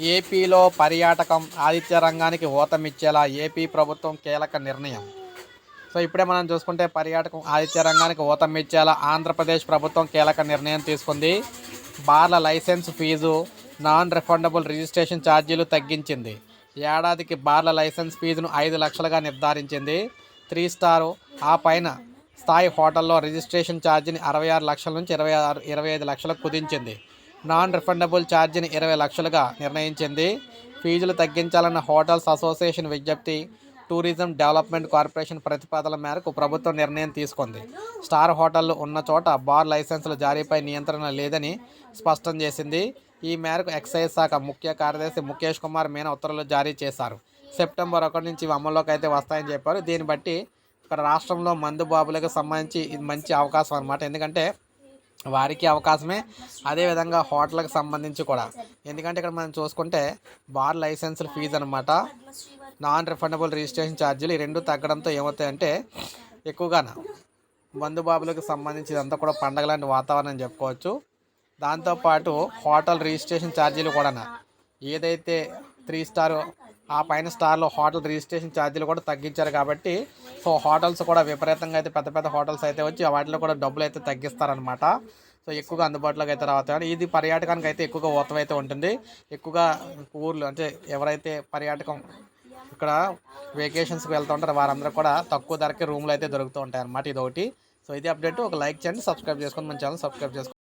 ఏపీలో పర్యాటకం ఆతిథ్య రంగానికి ఊతమిచ్చేలా ఏపీ ప్రభుత్వం కీలక నిర్ణయం. సో ఇప్పుడే మనం చూసుకుంటే పర్యాటకం ఆతిథ్య రంగానికి ఊతమిచ్చేలా ఆంధ్రప్రదేశ్ ప్రభుత్వం కీలక నిర్ణయం తీసుకుంది. బార్ల licence fee non refundable registration ఛార్జీలు తగ్గించింది. ఏడాదికి బార్ల లైసెన్స్ ఫీజును ఐదు లక్షలుగా నిర్ధారించింది. త్రీ స్టారు ఆ పైన స్థాయి హోటల్లో రిజిస్ట్రేషన్ ఛార్జీని అరవై ఆరు లక్షల నుంచి ఇరవై ఆరు ఇరవై ఐదు లక్షలకు కుదించింది. నాన్ రిఫండబుల్ ఛార్జీని ఇరవై లక్షలుగా నిర్ణయించింది. ఫీజులు తగ్గించాలన్న హోటల్స్ అసోసియేషన్ విజ్ఞప్తి టూరిజం డెవలప్మెంట్ కార్పొరేషన్ ప్రతిపాదన మేరకు ప్రభుత్వం నిర్ణయం తీసుకుంది. స్టార్ హోటళ్ళు ఉన్న చోట బార్ లైసెన్సుల జారీపై నియంత్రణ లేదని స్పష్టం చేసింది. ఈ మేరకు ఎక్సైజ్ శాఖ ముఖ్య కార్యదర్శి ముఖేష్ కుమార్ మీనా ఉత్తర్వులు జారీ చేశారు. సెప్టెంబర్ ఒకటి నుంచి అమల్లోకి అయితే వస్తాయని చెప్పారు. దీన్ని బట్టి ఇక్కడ రాష్ట్రంలో మందు బాబులకు సంబంధించి ఇది మంచి అవకాశం అనమాట ఎందుకంటే వారికి అవకాశమే. అదేవిధంగా హోటల్కి సంబంధించి కూడా. ఎందుకంటే ఇక్కడ మనం చూసుకుంటే బార్ లైసెన్సుల ఫీజు అనమాట నాన్ రిఫండబుల్ రిజిస్ట్రేషన్ ఛార్జీలు ఈ రెండు తగ్గడంతో ఏమవుతాయంటే ఎక్కువగాన బంధుబాబులకు సంబంధించి ఇదంతా కూడా పండగ లాంటి వాతావరణం చెప్పుకోవచ్చు. దాంతోపాటు హోటల్ రిజిస్ట్రేషన్ ఛార్జీలు కూడా ఏదైతే త్రీ స్టార్ ఆ పైన స్టార్లో హోటల్ రిజిస్ట్రేషన్ ఛార్జీలు కూడా తగ్గించారు కాబట్టి సో హోటల్స్ కూడా విపరీతంగా అయితే పెద్ద పెద్ద హోటల్స్ అయితే వచ్చి వాటిలో కూడా డబ్బులు అయితే తగ్గిస్తారనమాట సో ఎక్కువగా అందుబాటులోకి అయితే రావుతాయి ఇది పర్యాటకానికి అయితే ఎక్కువగా ఊతం అయితే ఉంటుంది. ఎక్కువగా ఊర్లు అంటే ఎవరైతే పర్యాటకం ఇక్కడ వెకేషన్స్కి వెళ్తూ ఉంటారో వారందరూ కూడా తక్కువ ధరకే రూమ్లు అయితే దొరుకుతూ ఉంటాయి అన్నమాట ఇది ఒకటి సో ఇది అప్డేట్. ఒక లైక్ చేయండి సబ్స్క్రైబ్ చేసుకొని మన ఛానల్ సబ్స్క్రైబ్ చేసుకోండి.